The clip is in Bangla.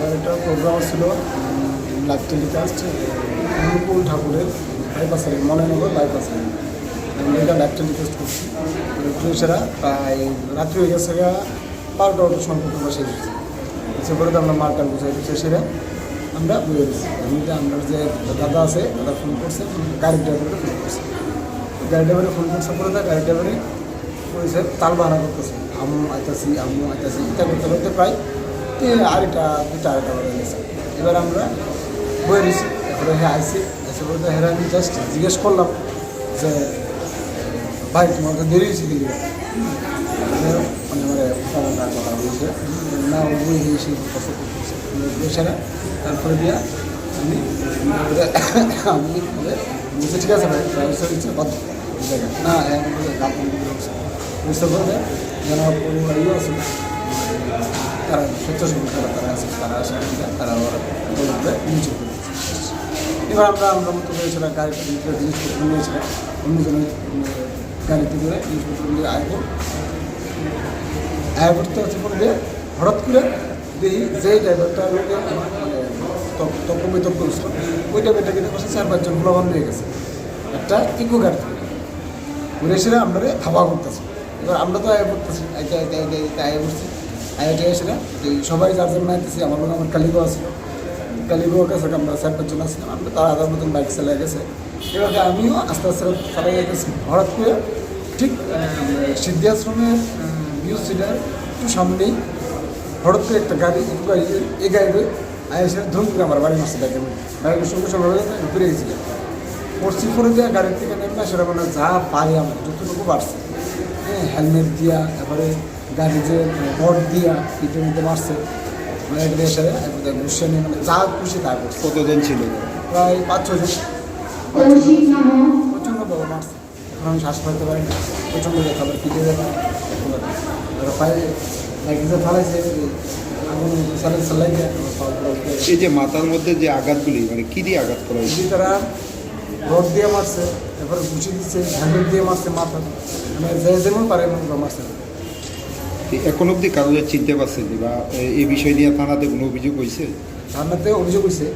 একটা প্রোগ্রাম ছিল লাইভ টেলিকাস্ট অনুকূল ঠাকুরের বাইপাসের মনেনগর বাইপাসের আমরা এটা লাইভ টেলিকাস্ট করছি। পুলিশেরা প্রায় রাত্রি হয়ে গেছে বারোটা অটো সম্পর্ক বসে গেছে। এসে পরে তো আমরা মালটা বুঝাই দিচ্ছে সেটা আমরা বুঝে দিচ্ছি। এমনিতে আমরা যে দাদা আছে, দাদা ফোন করছে গাড়ির ড্রাইভারকে ফোন করছে। গাড়ি ড্রাইভারে ফোন করছে পরে তার গাড়ি ড্রাইভারে পরিচয় তাল বাহানা করতেছে। আমু আইতাছি আমু আইতাছি, ইত্যাদি করতে করতে প্রায় তে আড়াইটা দুটা আড়াইটা বেড়ে গেছে এবার আমরা বয়ে দিছি তারপরে হ্যাঁ আইসি এসে বলতে হ্যাঁ আমি জাস্ট জিজ্ঞেস করলাম যে, ভাই, তোমার তো দেরি হয়েছে দিলি মানে আমার তার কথা বলছে। না ওই এই সেই কথা করতেছে সেটা তারপরে দিয়া আমি আমি বলছি, ঠিক আছে ভাই ব্যবস্থা দিচ্ছে বাধ্য না হ্যাঁ বুঝতে পারবে যেন ইয়ে আছে। তারা স্বেচ্ছাসেবী তারা তারা আছে, তারা আসে, তারা বলবে, নিচে করে এবার আমরা আমরা মতো করেছিলাম গাড়িটা জিনিসপত্র নিয়েছিলাম অন্যজনের গাড়িতে করে জিনিসপত্র নিয়ে আয়কর আয় করতে হচ্ছে পরে হঠাৎ করে দেখি যে ড্রাইভারটা লোকে মানে তক্ক বিতর্ক করছিল ওই ড্রাইভারটা কিন্তু বসে চার পাঁচজন ভ্রমণ নিয়ে গেছে। একটা ইকো গাড়ি ঘুরে এসে আমরা হাওয়া করতেছি। এবার আমরা তো আয় করতেছি আইতে আইতে আয় করছি। না এই সবাই যার জন্য আইতেছি, আমার লোক আমার কালিগো আছে। কালিগোর কাছে আমরা চার পাঁচজন আসছিলাম আমরা তার আধার মতন বাইক চালিয়ে গেছে। এবার আমিও আস্তে আস্তে চালাই গেছি। হঠাৎ করে ঠিক সিদ্ধি আশ্রমের নিউজ সিটার একটু সামনেই হঠাৎ করে একটা গাড়ি এই গাড়ি আয় এসে ধরুন আমার বাড়ি মাসে দেখে। গাড়ির সঙ্গে সঙ্গে ঘুরে গেছিলাম পড়ছি করে দেওয়া গাড়ির থেকে নেমে সেটা মানে যা পারি আমার যতটুকু বাড়ছে হ্যাঁ হেলমেট দিয়া তারপরে গাড়ি যে বট দিয়া পিঠের মধ্যে মারছে এগুলো এসে নিয়ে মানে যা খুশি তা করছে। কতজন ছিল? প্রায় পাঁচ ছজন প্রচণ্ড বড় মারছে। এখন আমি শ্বাস পাইতে পারি না। প্রচণ্ড ব্যথা আবার পিঠে ব্যথা বাইকে যে ফালাইছে। এই মাথার মধ্যে যে আঘাতগুলি মানে কি দিয়ে আঘাত করা হয়েছে? যদি তারা রড দিয়ে মারছে তারপরে ঘুষি দিচ্ছে হ্যান্ডেল দিয়ে মারছে মাথা মানে যে যেমন পারে এমন মারছে। এখন অবধি কাগজে চিনতে পারছে বা এই বিষয় নিয়ে থানাতে কোনো অভিযোগ হয়েছে থানাতে অভিযোগ হয়েছে